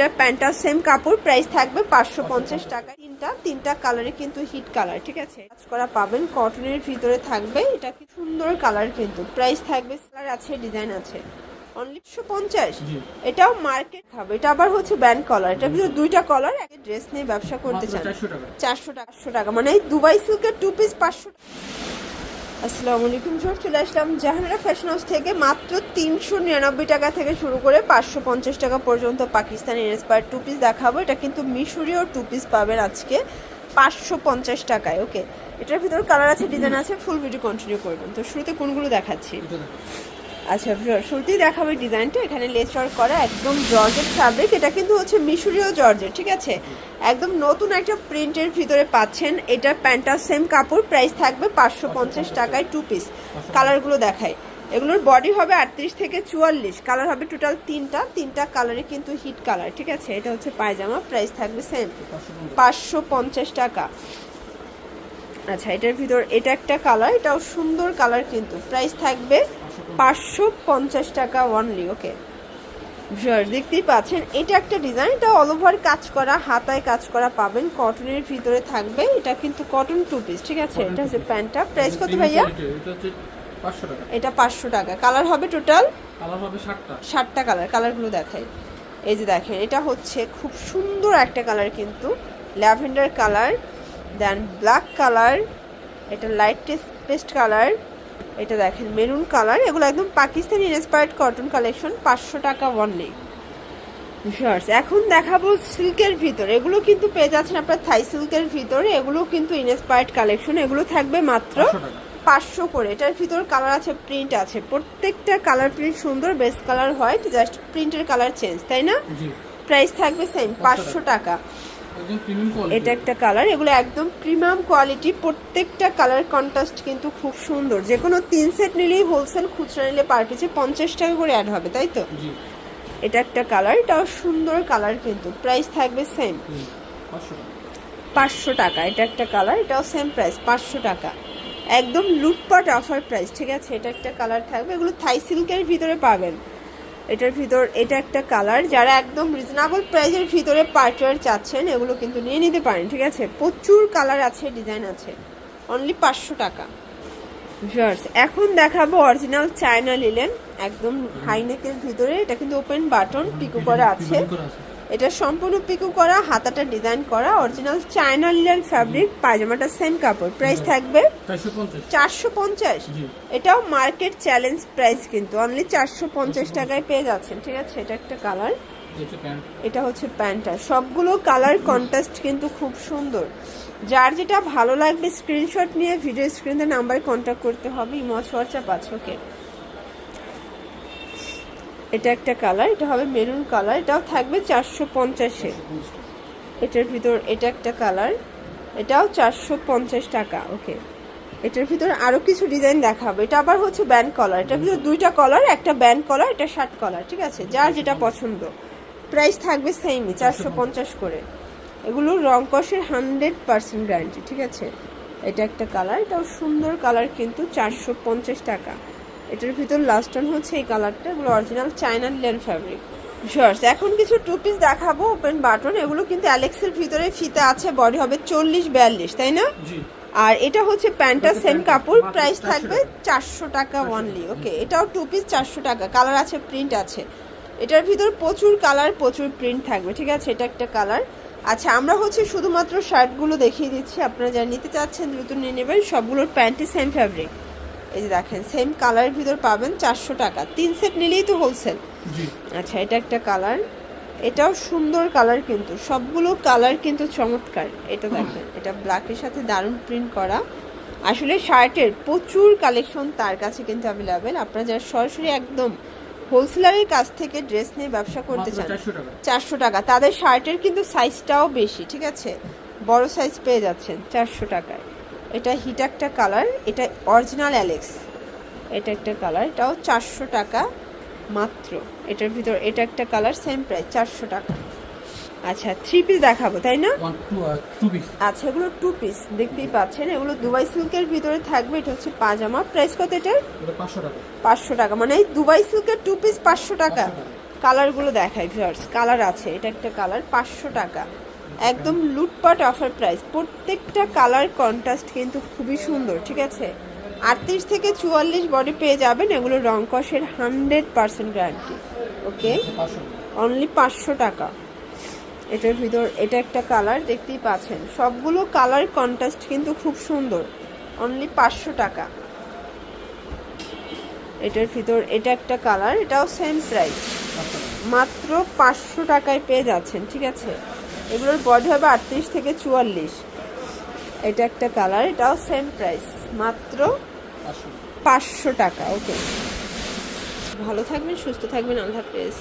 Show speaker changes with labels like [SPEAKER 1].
[SPEAKER 1] এটা প্যান্টটা সেম কাপড় প্রাইস থাকবে পাঁচশো পঞ্চাশ টাকা। তিনটা তিনটা কালারে কিন্তু হিট কালার ঠিক আছে? কাজ করা পাবেন কটনের ভিতরে থাকবে এটা কি সুন্দর কালার কিন্তু। প্রাইস থাকবে কালার আছে ডিজাইন আছে। পঞ্চাশ? এটাও মার্কেট খাবে এটা আবার হচ্ছে ব্যান্ড কলার এটা ভিতরে দুইটা কলার ড্রেস নিয়ে ব্যবসা করতে চান।
[SPEAKER 2] চারশো টাকা।
[SPEAKER 1] চারশো টাকা মানে দুবাই সিল্কের টু পিস পাঁচশো আসসালামু আলাইকুম। জোর চলে আসলাম জাহানারা ফ্যাশন হাউস থেকে মাত্র তিনশো নিরানব্বই টাকা থেকে শুরু করে পাঁচশো পঞ্চাশ টাকা পর্যন্ত পাকিস্তানি ইন্সপায়ার টু পিস দেখাবো। এটা কিন্তু মিশরীয় টু পিস পাবেন আজকে পাঁচশো পঞ্চাশ টাকায় ওকে এটার ভিতর কালার আছে ডিজাইন আছে ফুল ভিডিও কন্টিনিউ করবেন। তো শুরুতে কোনগুলো দেখাচ্ছি। আচ্ছা শুরুতেই দেখাবো ডিজাইনটা। এখানে লেস করা একদম জর্জেট ফ্যাব্রিক এটা কিন্তু হচ্ছে মিশরীয় জর্জেট ঠিক আছে? একদম নতুন একটা প্রিন্টের ভিতরে পাচ্ছেন। এটা প্যান্টটা সেম কাপড় প্রাইস থাকবে পাঁচশো পঞ্চাশ টাকায় টু পিস কালারগুলো দেখায় এগুলোর বডি হবে আটত্রিশ থেকে চুয়াল্লিশ। কালার হবে টোটাল তিনটা। তিনটা কালারে কিন্তু হিট কালার ঠিক আছে? এটা হচ্ছে পায়জামা প্রাইস থাকবে সেম পাঁচশো পঞ্চাশ টাকা। আচ্ছা এটার ভিতর এটা একটা কালার এটাও সুন্দর কালার কিন্তু। প্রাইস থাকবে পাঁচশো পঞ্চাশ টাকা অনলি ওকে দেখতেই পাচ্ছেন এটা একটা ডিজাইন এটা অল ওভার কাজ করা হাতায় কাজ করা পাবেন কটনের ভিতরে থাকবে এটা কিন্তু কটন টু পিস ঠিক আছে? এটা হচ্ছে প্যান্টটা প্রাইস কত ভাইয়া?
[SPEAKER 2] এটা পাঁচশো টাকা।
[SPEAKER 1] কালার হবে টোটাল
[SPEAKER 2] ষাটটা।
[SPEAKER 1] কালার কালারগুলো দেখাই। এই যে দেখেন এটা হচ্ছে খুব সুন্দর একটা কালার কিন্তু lavender colour then black colour এটা লাইট পেস্ট কালার এটা দেখেন মেরুন কালার এগুলো একদম পাকিস্তানি ইন্সপায়ার্ড কটন কালেকশন পাঁচশো টাকা ওয়ানলি শর্টস এখন দেখাবো সিল্কের ভিতর এগুলো কিন্তু পেয়ে যাচ্ছেন আপনার থাই সিল্কের ভিতরে এগুলো কিন্তু ইনস্পায়ার্ড কালেকশন এগুলো থাকবে মাত্র
[SPEAKER 2] পাঁচশো
[SPEAKER 1] করে। এটার ভিতর কালার আছে প্রিন্ট আছে। প্রত্যেকটা কালার প্রিন্ট সুন্দর বেস্ট কালার হোয়াইট জাস্ট প্রিন্টের কালার চেঞ্জ তাই না? প্রাইস থাকবে সেম পাঁচশো টাকা। এটা একটা কালার এগুলো একদম প্রিমিয়াম কোয়ালিটি প্রত্যেকটা কালার কন্ট্রাস্ট কিন্তু খুব সুন্দর। যে কোনো তিন সেট নিলেই হোলসেল খুচরা নিলে পার পিছে পঞ্চাশ টাকা করে অ্যাড হবে তাই তো? এটা একটা কালার এটাও সুন্দর কালার কিন্তু। প্রাইস থাকবে সেম
[SPEAKER 2] পাঁচশো টাকা।
[SPEAKER 1] এটা একটা কালার এটাও সেম প্রাইস পাঁচশো টাকা। একদম লুটপাট অফার প্রাইস ঠিক আছে? এটা একটা কালার থাকবে এগুলো থাই সিল্কের ভিতরে পাবেন। এটার ভিতর, এটা একটা কালার যারা একদম রিজনেবল প্রাইসের ভিতরে পার্টওয়ার চাচ্ছেন, এগুলো কিন্তু নিয়ে নিতে পারেন, ঠিক আছে? প্রচুর কালার আছে ডিজাইন আছে। অনলি পাঁচশো টাকা। এখন দেখাবো অরিজিনাল চায়না লিলেন একদম হাইনেকের ভিতরে। এটা কিন্তু ওপেন বাটন পিকো করা আছে। এটা সম্পূর্ণ পিকো করা হাতাটা ডিজাইন করা অরিজিনাল চায়না লিলেন ফ্যাব্রিক পায়জামাটা সেম কাপড়। প্রাইস থাকবে
[SPEAKER 2] চারশো পঞ্চাশ।
[SPEAKER 1] এটাও মার্কেট চ্যালেঞ্জ প্রাইস কিন্তু। অনলি চারশো পঞ্চাশ টাকায় পেয়ে যাচ্ছেন। ঠিক আছে এটা একটা কালার
[SPEAKER 2] এটা হচ্ছে
[SPEAKER 1] প্যান্টটা সবগুলো কালার কন্ট্রাস্ট কিন্তু খুব সুন্দর। যার যেটা ভালো লাগবে স্ক্রিনশট নিয়ে ভিডিও স্ক্রিনে নাম্বারে কন্ট্যাক্ট করতে হবে। ইমজ হোয়াটসঅ্যাপ আছে ওকে এটা একটা কালার, এটা হবে মেরুন কালার, এটাও থাকবে চারশো পঞ্চাশে। এটার ভিতর এটা একটা কালার, এটাও চারশো পঞ্চাশ টাকা, ওকে। এটার ভিতর আরও কিছু ডিজাইন দেখাবো। এটা আবার হচ্ছে ব্যান্ড কলার, এটার ভিতর দুইটা কলার, একটা ব্যান্ড কলার এটা শার্ট কলার, ঠিক আছে? যার যেটা পছন্দ। প্রাইস থাকবে সেমই, চারশো পঞ্চাশ করে। এগুলো রং কষের হান্ড্রেড পার্সেন্ট গ্যারান্টি, ঠিক আছে? এটা একটা কালার, এটাও সুন্দর কালার, কিন্তু চারশো পঞ্চাশ টাকা। এটার ভিতর লাস্ট অন হচ্ছে এই কালারটা এগুলো original China linen fabric shorts এখন কিছু টু পিস দেখাবো ওপেন বাটন এগুলো কিন্তু অ্যালেক্সের ভিতরে ফিতে আছে বডি হবে চল্লিশ বিয়াল্লিশ তাই না? আর এটা হচ্ছে প্যান্টটা সেম কাপড় প্রাইস থাকবে চারশো টাকা অনলি ওকে এটাও টু পিস চারশো টাকা কালার আছে প্রিন্ট আছে। এটার ভিতর প্রচুর কালার প্রচুর প্রিন্ট থাকবে ঠিক আছে? এটা একটা কালার আচ্ছা আমরা হচ্ছে শুধুমাত্র শার্টগুলো দেখিয়ে দিচ্ছি আপনারা যারা নিতে চাচ্ছেন দ্রুত নিয়ে নেবেন সবগুলোর প্যান্টই সেম ফ্যাব্রিক এই যে দেখেন সেম কালারের ভিতর পাবেন চারশো টাকা। তিন সেট নিলেই তো হোলসেল আচ্ছা এটা একটা কালার এটাও সুন্দর কালার কিন্তু। সবগুলো কালার কিন্তু চমৎকার। এটা দেখেন এটা ব্ল্যাকের সাথে দারুণ প্রিন্ট করা। আসলে শার্টের প্রচুর কালেকশন তার কাছে কিন্তু অ্যাভেলেবেল আপনারা যারা সরাসরি একদম হোলসেলারের কাছ থেকে ড্রেস নিয়ে ব্যবসা করতে চান
[SPEAKER 2] চারশো টাকা।
[SPEAKER 1] তাদের শার্টের কিন্তু সাইজটাও বেশি ঠিক আছে? বড় সাইজ পেয়ে যাচ্ছেন চারশো টাকায়। এটা হিট একটা কালার এটা অরিজিনাল অ্যালেক্স এটা একটা কালার এটাও চারশো টাকা মাত্র। এটার ভিতর এটা একটা কালার সেম প্রাইস চারশো টাকা। আচ্ছা থ্রি পিস দেখাবো তাই না?
[SPEAKER 2] পিস
[SPEAKER 1] আচ্ছা এগুলো টু পিস দেখতেই পাচ্ছেন। এগুলো দুবাই সিল্কের ভিতরে থাকবে এটা হচ্ছে পাজামা প্রাইস কত এটার?
[SPEAKER 2] এটা পাঁচশো টাকা।
[SPEAKER 1] মানে এই দুবাই সিল্কের টু পিস পাঁচশো টাকা। কালারগুলো দেখায় ভিউয়ার্স কালার আছে এটা একটা কালার পাঁচশো টাকা। একদম লুটপাট অফার প্রাইস প্রত্যেকটা কালার কন্ট্রাস্ট কিন্তু খুবই সুন্দর, ঠিক আছে? আটত্রিশ থেকে চুয়াল্লিশ বডি পেয়ে যাবেন, এগুলো রং কষের hundred percent guarantee okay only পাঁচশো টাকা। এটার ভিতর, এটা একটা কালার দেখতেই পাচ্ছেন। সবগুলো কালার কন্ট্রাস্ট কিন্তু খুব সুন্দর অনলি পাঁচশো টাকা। এটার ভিতর, এটা একটা কালার এটাও সেম প্রাইস মাত্র পাঁচশো টাকায় পেয়ে যাচ্ছেন, ঠিক আছে? এগুলোর বডি হবে আটত্রিশ থেকে চুয়াল্লিশ। এটা একটা কালার এটাও সেম প্রাইস মাত্র পাঁচশো। টাকা ওকে ভালো থাকবেন সুস্থ থাকবেন আল্লাহ হাফেজ।